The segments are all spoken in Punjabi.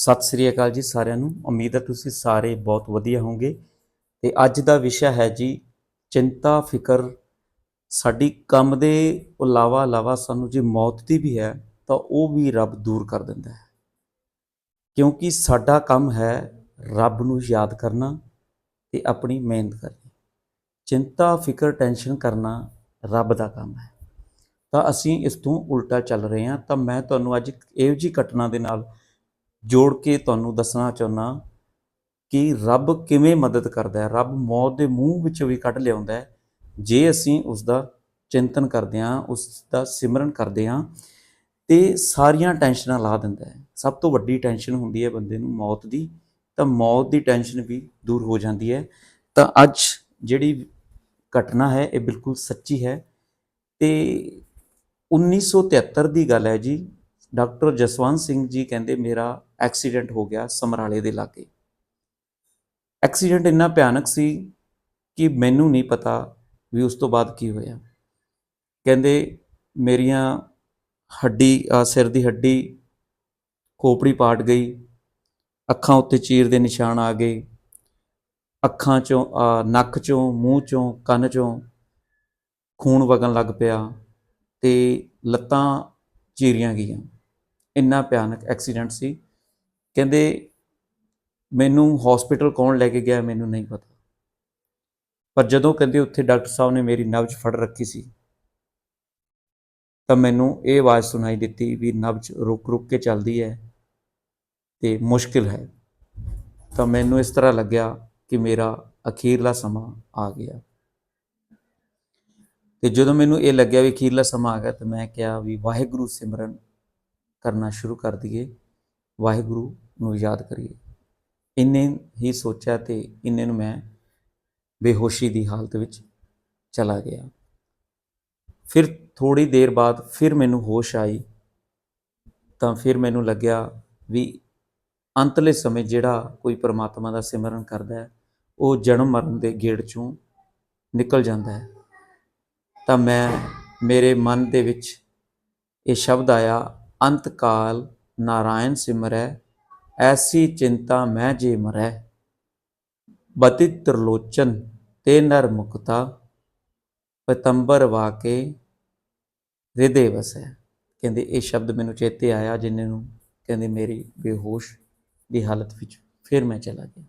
ਸਤਿ ਸ੍ਰੀ ਅਕਾਲ ਜੀ ਸਾਰਿਆਂ ਨੂੰ। ਉਮੀਦ ਹੈ ਤੁਸੀਂ ਸਾਰੇ ਬਹੁਤ ਵਧੀਆ ਹੋਵੋਗੇ। ਤੇ ਅੱਜ ਦਾ ਵਿਸ਼ਾ ਹੈ ਜੀ, ਚਿੰਤਾ, ਫਿਕਰ। ਸਾਡੀ ਕੰਮ ਦੇ ਇਲਾਵਾ ਇਲਾਵਾ ਸਾਨੂੰ ਜੇ ਮੌਤ ਦੀ ਵੀ ਹੈ, ਤਾਂ ਉਹ ਵੀ ਰੱਬ ਦੂਰ ਕਰ ਦਿੰਦਾ ਹੈ। ਕਿਉਂਕਿ ਸਾਡਾ ਕੰਮ ਹੈ ਰੱਬ ਨੂੰ ਯਾਦ ਕਰਨਾ ਤੇ ਆਪਣੀ ਮਿਹਨਤ ਕਰਨੀ। ਚਿੰਤਾ, ਫਿਕਰ, ਟੈਨਸ਼ਨ ਕਰਨਾ ਰੱਬ ਦਾ ਕੰਮ ਹੈ। ਤਾਂ ਅਸੀਂ ਇਸ ਤੋਂ ਉਲਟਾ ਚੱਲ ਰਹੇ ਹਾਂ। ਤਾਂ ਮੈਂ ਤੁਹਾਨੂੰ ਅੱਜ ਇੱਕ ਇਹੋ ਜਿਹੀ ਘਟਨਾ ਦੇ ਨਾਲ ਜੋੜ ਕੇ ਤੁਹਾਨੂੰ ਦੱਸਣਾ ਚਾਹੁੰਦਾ ਕਿ ਰੱਬ ਕਿਵੇਂ ਮਦਦ ਕਰਦਾ ਹੈ। ਰੱਬ ਮੌਤ ਦੇ ਮੂੰਹ ਵਿੱਚੋਂ ਵੀ ਕੱਢ ਲਿਆਉਂਦਾ ਹੈ। ਜੇ ਅਸੀਂ ਉਸ ਦਾ ਚਿੰਤਨ ਕਰਦੇ ਹਾਂ ਉਸ ਦਾ ਸਿਮਰਨ ਕਰਦੇ ਹਾਂ, ਤੇ ਸਾਰੀਆਂ ਟੈਨਸ਼ਨਾਂ ਲਾ ਦਿੰਦਾ ਹੈ। ਸਭ ਤੋਂ ਵੱਡੀ ਟੈਨਸ਼ਨ ਹੁੰਦੀ ਹੈ ਬੰਦੇ ਨੂੰ ਮੌਤ ਦੀ, ਤਾਂ ਮੌਤ ਦੀ ਟੈਨਸ਼ਨ ਵੀ ਦੂਰ ਹੋ ਜਾਂਦੀ ਹੈ। ਤਾਂ ਅੱਜ ਜਿਹੜੀ ਘਟਨਾ ਹੈ, ਇਹ ਬਿਲਕੁਲ ਸੱਚੀ ਹੈ। ਤੇ 1973 ਦੀ ਗੱਲ ਹੈ ਜੀ ਡਾਕਟਰ ਜਸਵੰਤ ਸਿੰਘ ਜੀ ਕਹਿੰਦੇ ਮੇਰਾ ਐਕਸੀਡੈਂਟ ਹੋ ਗਿਆ ਸਮਰਾਲੇ ਦੇ ਲਾਗੇ। ਐਕਸੀਡੈਂਟ ਇੰਨਾ ਭਿਆਨਕ ਸੀ ਕਿ ਮੈਨੂੰ ਨਹੀਂ ਪਤਾ ਵੀ ਉਸ ਤੋਂ ਬਾਅਦ ਕੀ ਹੋਇਆ। ਕਹਿੰਦੇ ਮੇਰੀਆਂ ਹੱਡੀ ਸਿਰ ਦੀ ਹੱਡੀ ਖੋਪੜੀ ਪਾਟ ਗਈ, ਅੱਖਾਂ ਉੱਤੇ ਚੀਰ ਦੇ ਨਿਸ਼ਾਨ ਆ ਗਏ, ਅੱਖਾਂ ਚੋਂ ਨੱਕ ਚੋਂ, ਮੂੰਹ ਚੋਂ, ਕੰਨ ਚੋਂ ਖੂਨ ਵਗਣ ਲੱਗ ਪਿਆ ਤੇ ਲੱਤਾਂ ਚੀਰੀਆਂ ਗਈਆਂ। ਇੰਨਾ ਭਿਆਨਕ ਐਕਸੀਡੈਂਟ ਸੀ। ਕਹਿੰਦੇ, ਮੈਨੂੰ ਹਸਪੀਟਲ ਕੌਣ ਲੈ ਕੇ ਗਿਆ, ਮੈਨੂੰ ਨਹੀਂ ਪਤਾ। ਪਰ ਜਦੋਂ ਕਹਿੰਦੇ ਉੱਥੇ ਡਾਕਟਰ ਸਾਹਿਬ ਨੇ ਮੇਰੀ ਨਬਜ਼ ਫੜ ਰੱਖੀ ਸੀ, ਤਾਂ ਮੈਨੂੰ ਇਹ ਆਵਾਜ਼ ਸੁਣਾਈ ਦਿੱਤੀ ਵੀ ਨਬਜ਼ ਰੁਕ ਰੁਕ ਕੇ ਚੱਲਦੀ ਹੈ ਤੇ ਮੁਸ਼ਕਿਲ ਹੈ। ਤਾਂ ਮੈਨੂੰ ਇਸ ਤਰ੍ਹਾਂ ਲੱਗਿਆ ਕਿ ਮੇਰਾ ਅਖੀਰਲਾ ਸਮਾਂ ਆ ਗਿਆ। ਤੇ ਜਦੋਂ ਮੈਨੂੰ ਇਹ ਲੱਗਿਆ ਵੀ ਅਖੀਰਲਾ ਸਮਾਂ ਆ ਗਿਆ, ਤਾਂ ਮੈਂ ਕਿਹਾ ਵੀ ਵਾਹਿਗੁਰੂ ਸਿਮਰਨ ਕਰਨਾ ਸ਼ੁਰੂ ਕਰ ਦਈਏ। ਵਾਹਿਗੁਰੂ ਨੂੰ ਯਾਦ ਕਰੀਏ। ਇੰਨੇ ਹੀ ਸੋਚਿਆ ਤੇ ਇੰਨੇ ਨੂੰ ਮੈਂ ਬੇਹੋਸ਼ੀ ਦੀ ਹਾਲਤ ਵਿੱਚ ਚਲਾ ਗਿਆ। ਫਿਰ ਥੋੜੀ ਦੇਰ ਬਾਅਦ ਫਿਰ ਮੈਨੂੰ ਹੋਸ਼ ਆਈ। ਤਾਂ ਫਿਰ ਮੈਨੂੰ ਲੱਗਿਆ ਵੀ ਅੰਤਲੇ ਸਮੇਂ ਜਿਹੜਾ ਕੋਈ ਪਰਮਾਤਮਾ ਦਾ ਸਿਮਰਨ ਕਰਦਾ ਹੈ, ਉਹ ਜਨਮ ਮਰਨ ਦੇ ਗੇੜ ਚੋਂ ਨਿਕਲ ਜਾਂਦਾ ਹੈ। ਤਾਂ ਮੈਂ, ਮੇਰੇ ਮਨ ਦੇ ਵਿੱਚ ਇਹ ਸ਼ਬਦ ਆਇਆ ਅੰਤ ਕਾਲ ਨਾਰਾਇਣ ਸਿਮਰੈ, ਐਸੀ ਚਿੰਤਾ ਮੈਂ ਜੇ ਮਰੈ। ਬਤੀ ਤਰਲੋਚਨ ਤੇ ਨਰ ਮੁਕਤਾ, ਪਤੰਬਰ ਵਾਕੇ ਹਿਰਦੇ ਵਸੈ। ਕਹਿੰਦੇ, ਇਹ ਸ਼ਬਦ ਮੈਨੂੰ ਚੇਤੇ ਆਇਆ ਜਿੰਨੇ ਨੂੰ ਕਹਿੰਦੇ ਮੇਰੀ ਬੇਹੋਸ਼ ਦੀ ਹਾਲਤ ਵਿੱਚ ਫਿਰ ਮੈਂ ਚਲਾ ਗਿਆ।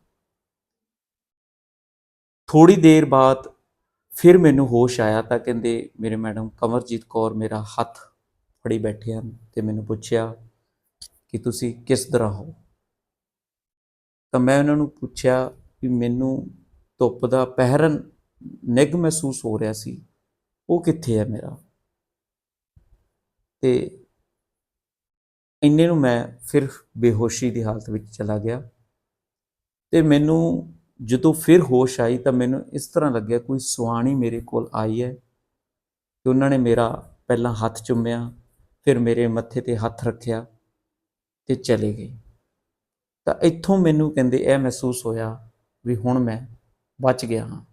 ਥੋੜੀ ਦੇਰ ਬਾਅਦ ਫਿਰ ਮੈਨੂੰ ਹੋਸ਼ ਆਇਆ ਤਾਂ ਕਹਿੰਦੇ, ਮੇਰੇ ਮੈਡਮ ਕਮਰਜੀਤ ਕੌਰ ਮੇਰਾ ਹੱਥ ਫੜੀ ਬੈਠੇ ਹਨ ਤੇ ਮੈਨੂੰ ਪੁੱਛਿਆ ਕਿ ਤੁਸੀਂ ਕਿਸ ਤਰ੍ਹਾਂ ਹੋ? ਤਾਂ ਮੈਂ ਉਹਨਾਂ ਨੂੰ ਪੁੱਛਿਆ ਵੀ ਮੈਨੂੰ ਧੁੱਪ ਦਾ ਪਹਿਰਨ ਨਿੱਘ ਮਹਿਸੂਸ ਹੋ ਰਿਹਾ ਸੀ। ਉਹ ਕਿੱਥੇ ਹੈ ਮੇਰਾ? ਤੇ ਇੰਨੇ ਨੂੰ ਮੈਂ ਫਿਰ ਬੇਹੋਸ਼ੀ ਦੀ ਹਾਲਤ ਵਿੱਚ ਚਲਾ ਗਿਆ। ਤੇ ਮੈਨੂੰ ਜਦੋਂ ਫਿਰ ਹੋਸ਼ ਆਈ ਤਾਂ ਮੈਨੂੰ ਇਸ ਤਰ੍ਹਾਂ ਲੱਗਿਆ ਕੋਈ ਸੁਆਣੀ ਮੇਰੇ ਕੋਲ ਆਈ ਹੈ ਤੇ ਉਹਨਾਂ ਨੇ ਮੇਰਾ ਪਹਿਲਾਂ ਹੱਥ ਚੁੰਮਿਆ ਫਿਰ ਮੇਰੇ ਮੱਥੇ ਤੇ ਹੱਥ ਰੱਖਿਆ ਤੇ ਚਲੇ ਗਈ ਤਾਂ ਇੱਥੋਂ ਮੈਨੂੰ ਕਹਿੰਦੇ, ਇਹ ਮਹਿਸੂਸ ਹੋਇਆ ਵੀ ਹੁਣ ਮੈਂ ਬਚ ਗਿਆ ਹਾਂ।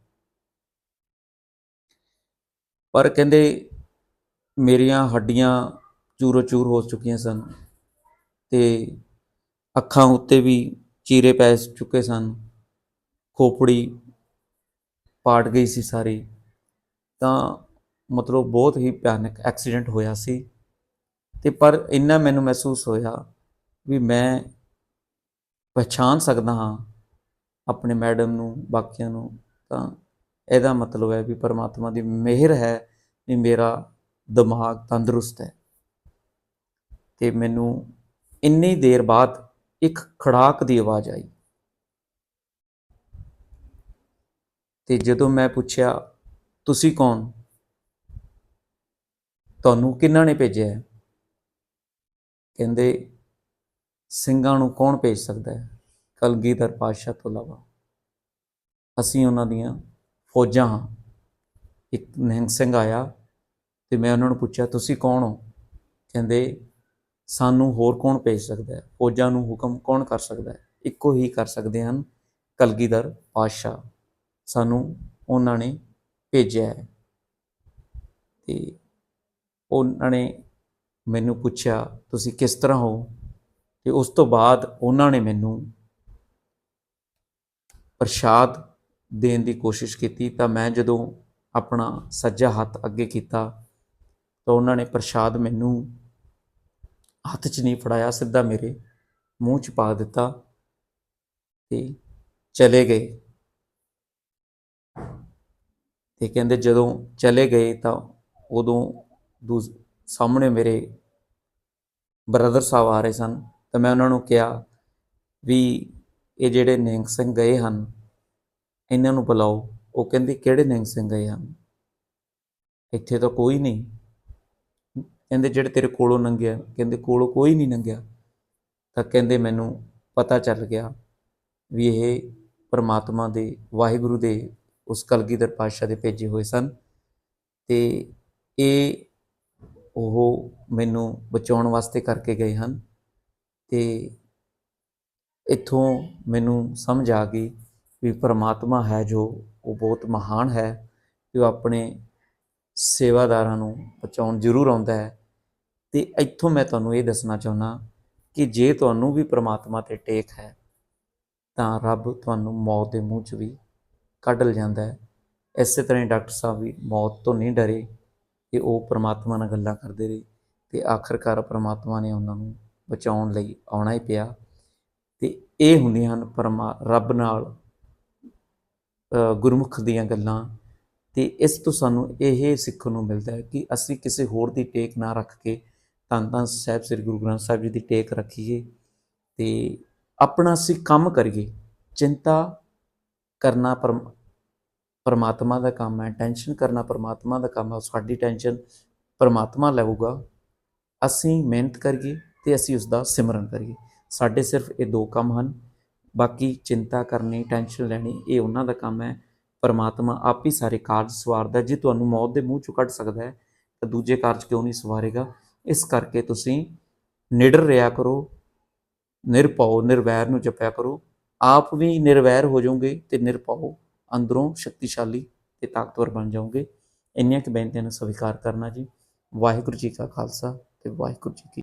ਪਰ ਕਹਿੰਦੇ ਮੇਰੀਆਂ ਹੱਡੀਆਂ ਚੂਰੋ ਚੂਰ ਹੋ ਚੁੱਕੀਆਂ ਸਨ ਤੇ ਅੱਖਾਂ ਉੱਤੇ ਵੀ ਚੀਰੇ ਪੈ ਚੁੱਕੇ ਸਨ। ਖੋਪੜੀ ਪਾਟ ਗਈ ਸੀ ਸਾਰੀ। ਤਾਂ ਮਤਲਬ ਬਹੁਤ ਹੀ ਭਿਆਨਕ ਐਕਸੀਡੈਂਟ ਹੋਇਆ ਸੀ। ਤੇ ਪਰ ਇੰਨਾ ਮੈਨੂੰ ਮਹਿਸੂਸ ਹੋਇਆ ਵੀ ਮੈਂ ਪਛਾਣ ਸਕਦਾ ਹਾਂ ਆਪਣੇ ਮੈਡਮ ਨੂੰ, ਬਾਕੀਆਂ ਨੂੰ, ਤਾਂ ਇਹਦਾ ਮਤਲਬ ਹੈ ਵੀ ਪਰਮਾਤਮਾ ਦੀ ਮਿਹਰ ਹੈ ਵੀ ਮੇਰਾ ਦਿਮਾਗ ਤੰਦਰੁਸਤ ਹੈ। ਤੇ ਮੈਨੂੰ ਇੰਨੀ ਦੇਰ ਬਾਅਦ ਇੱਕ ਖੜਾਕ ਦੀ ਆਵਾਜ਼ ਆਈ। ਤੇ ਜਦੋਂ ਮੈਂ ਪੁੱਛਿਆ, ਤੁਸੀਂ ਕੌਣ? ਤੁਹਾਨੂੰ ਕਿਹਨਾਂ ਨੇ ਭੇਜਿਆ ਕਹਿੰਦੇ, ਸਿੰਘਾਂ ਨੂੰ ਕੌਣ ਭੇਜ ਸਕਦਾ ਹੈ? ਕਲਗੀਧਰ ਪਾਤਸ਼ਾਹ ਤੋਂ ਇਲਾਵਾ। ਅਸੀਂ ਉਹਨਾਂ ਦੀਆਂ ਫੌਜਾਂ ਹਾਂ। ਇੱਕ ਨਿਹੰਗ ਸਿੰਘ ਆਇਆ ਤੇ ਮੈਂ ਉਹਨਾਂ ਨੂੰ ਪੁੱਛਿਆ, ਤੁਸੀਂ ਕੌਣ ਹੋ? ਕਹਿੰਦੇ, ਸਾਨੂੰ ਹੋਰ ਕੌਣ ਭੇਜ ਸਕਦਾ ਹੈ? ਫੌਜਾਂ ਨੂੰ ਹੁਕਮ ਕੌਣ ਕਰ ਸਕਦਾ ਹੈ? ਇੱਕੋ ਹੀ ਕਰ ਸਕਦੇ ਹਨ ਕਲਗੀਧਰ ਪਾਤਸ਼ਾਹ। ਸਾਨੂੰ ਉਹਨਾਂ ਨੇ ਭੇਜਿਆ ਹੈ। ਤੇ ਉਹਨਾਂ ਨੇ ਮੈਨੂੰ ਪੁੱਛਿਆ, ਤੁਸੀਂ ਕਿਸ ਤਰ੍ਹਾਂ ਹੋ? ਤੇ ਉਸ ਤੋਂ ਬਾਅਦ ਉਹਨਾਂ ਨੇ ਮੈਨੂੰ ਪ੍ਰਸ਼ਾਦ ਦੇਣ ਦੀ ਕੋਸ਼ਿਸ਼ ਕੀਤੀ ਤਾਂ ਮੈਂ ਜਦੋਂ ਆਪਣਾ ਸੱਜਾ ਹੱਥ ਅੱਗੇ ਕੀਤਾ ਤਾਂ ਉਹਨਾਂ ਨੇ ਪ੍ਰਸ਼ਾਦ ਮੈਨੂੰ ਹੱਥ 'ਚ ਨਹੀਂ ਫੜਾਇਆ, ਸਿੱਧਾ ਮੇਰੇ ਮੂੰਹ 'ਚ ਪਾ ਦਿੱਤਾ ਤੇ ਚਲੇ ਗਏ। ਤੇ ਕਹਿੰਦੇ ਜਦੋਂ ਚਲੇ ਗਏ ਤਾਂ ਉਦੋਂ ਦੂਸ ਸਾਹਮਣੇ ਮੇਰੇ ਬ੍ਰਦਰ ਸਾਹਿਬ ਆ ਰਹੇ ਸਨ ਤਾਂ ਮੈਂ ਉਹਨਾਂ ਨੂੰ ਕਿਹਾ ਵੀ ਇਹ ਜਿਹੜੇ ਨਿਹੰਗ ਸਿੰਘ ਗਏ ਹਨ, ਇਹਨਾਂ ਨੂੰ ਬੁਲਾਓ। ਉਹ ਕਹਿੰਦੇ, ਕਿਹੜੇ ਨਿਹੰਗ ਸਿੰਘ ਗਏ ਹਨ? ਇੱਥੇ ਤਾਂ ਕੋਈ ਨਹੀਂ। ਕਹਿੰਦੇ, ਜਿਹੜੇ ਤੇਰੇ ਕੋਲੋਂ ਲੰਘਿਆ ਕਹਿੰਦੇ, ਕੋਲੋਂ ਕੋਈ ਨਹੀਂ ਲੰਘਿਆ ਤਾਂ ਕਹਿੰਦੇ, ਮੈਨੂੰ ਪਤਾ ਚੱਲ ਗਿਆ ਵੀ ਇਹ ਪਰਮਾਤਮਾ ਦੇ, ਵਾਹਿਗੁਰੂ ਦੇ ਉਸ ਕਲਗੀਧਰ ਪਾਤਸ਼ਾਹ ਦੇ ਭੇਜੇ ਹੋਏ ਸਨ ਤੇ ਇਹ ਉਹ ਮੈਨੂੰ ਬਚਾਉਣ ਵਾਸਤੇ ਕਰਕੇ ਗਏ ਹਨ ਤੇ ਇੱਥੋਂ ਮੈਨੂੰ ਸਮਝ ਆ ਗਈ ਵੀ ਪਰਮਾਤਮਾ ਹੈ ਜੋ ਉਹ ਬਹੁਤ ਮਹਾਨ ਹੈ ਕਿ ਉਹ ਆਪਣੇ ਸੇਵਾਦਾਰਾਂ ਨੂੰ ਬਚਾਉਣ ਜ਼ਰੂਰ ਆਉਂਦਾ ਹੈ। ਤੇ ਇੱਥੋਂ ਮੈਂ ਤੁਹਾਨੂੰ ਇਹ ਦੱਸਣਾ ਚਾਹੁੰਦਾ ਕਿ ਜੇ ਤੁਹਾਨੂੰ ਵੀ ਪਰਮਾਤਮਾ ਤੇ ਟੇਕ ਹੈ, ਤਾਂ ਰੱਬ ਤੁਹਾਨੂੰ ਮੌਤ ਦੇ ਮੂੰਹ 'ਚ ਵੀ ਕੱਢ ਲਿਜਾਂਦਾ ਹੈ। ਇਸੇ ਤਰ੍ਹਾਂ ਹੀ ਡਾਕਟਰ ਸਾਹਿਬ ਵੀ ਮੌਤ ਤੋਂ ਨਹੀਂ ਡਰੇ। ਕਿ ਉਹ ਪਰਮਾਤਮਾ ਨਾਲ ਗੱਲਾਂ ਕਰਦੇ ਰਹੇ ਤੇ ਆਖਰਕਾਰ ਪਰਮਾਤਮਾ ਨੇ ਉਹਨਾਂ ਨੂੰ ਬਚਾਉਣ ਲਈ ਆਉਣਾ ਹੀ ਪਿਆ। ਤੇ ਇਹ ਹੁੰਦੀਆਂ ਹਨ ਪਰਮਾ, ਰੱਬ ਨਾਲ ਗੁਰਮੁਖ ਦੀਆਂ ਗੱਲਾਂ। ਤੇ ਇਸ ਤੋਂ ਸਾਨੂੰ ਇਹ ਸਿੱਖਣ ਨੂੰ ਮਿਲਦਾ ਹੈ ਕਿ ਅਸੀਂ ਕਿਸੇ ਹੋਰ ਦੀ ਟੇਕ ਨਾ ਰੱਖ ਕੇ ਧੰਨ ਧੰਨ ਸਾਹਿਬ, ਸ੍ਰੀ ਗੁਰੂ ਗ੍ਰੰਥ ਸਾਹਿਬ ਜੀ ਦੀ ਟੇਕ ਰੱਖੀਏ ਤੇ ਆਪਣਾ ਅਸੀਂ ਕੰਮ ਕਰੀਏ। ਚਿੰਤਾ ਕਰਨਾ ਪਰਮ ਪਰਮਾਤਮਾ ਦਾ ਕੰਮ ਹੈ ਟੈਨਸ਼ਨ ਕਰਨਾ ਪਰਮਾਤਮਾ ਦਾ ਕੰਮ ਹੈ, ਸਾਡੀ ਟੈਨਸ਼ਨ ਪਰਮਾਤਮਾ ਲਵੇਗਾ ਅਸੀਂ ਮਿਹਨਤ ਕਰੀਏ ਤੇ ਅਸੀਂ ਉਸ ਦਾ ਸਿਮਰਨ ਕਰੀਏ। ਸਾਡੇ ਸਿਰਫ ਇਹ ਦੋ ਕੰਮ ਹਨ, ਬਾਕੀ ਚਿੰਤਾ ਕਰਨੀ ਟੈਨਸ਼ਨ ਲੈਣੀ, ਇਹ ਉਹਨਾਂ ਦਾ ਕੰਮ ਹੈ। ਪਰਮਾਤਮਾ ਆਪ ਹੀ ਸਾਰੇ ਕਾਰਜ ਸਵਾਰਦਾ, ਜੇ ਤੁਹਾਨੂੰ ਮੌਤ ਦੇ ਮੂੰਹ ਚੋਂ ਕੱਢ ਸਕਦਾ ਹੈ, ਤਾਂ ਦੂਜੇ ਕਾਰਜ ਕਿਉਂ ਨਹੀਂ ਸਵਾਰੇਗਾ? ਇਸ ਕਰਕੇ ਤੁਸੀਂ ਨਿਡਰ ਰਿਹਾ ਕਰੋ, ਨਿਰਭਉ, ਨਿਰਵੈਰ ਨੂੰ ਜਪਿਆ ਕਰੋ। ਆਪ ਵੀ ਨਿਰਵੈਰ ਹੋ ਜਾਓਗੇ ਤੇ ਨਿਰਭਉ। ਅੰਦਰੋਂ ਸ਼ਕਤੀਸ਼ਾਲੀ ਤੇ ਤਾਕਤਵਰ ਬਣ ਜਾਓਗੇ। ਇੰਨੀਆਂ ਕਿ ਬੇਨਤੀਆਂ ਨੂੰ ਸਵੀਕਾਰ ਕਰਨਾ ਜੀ। ਵਾਹਿਗੁਰੂ ਜੀ ਕਾ ਖਾਲਸਾ ਤੇ ਵਾਹਿਗੁਰੂ ਜੀ ਕੀ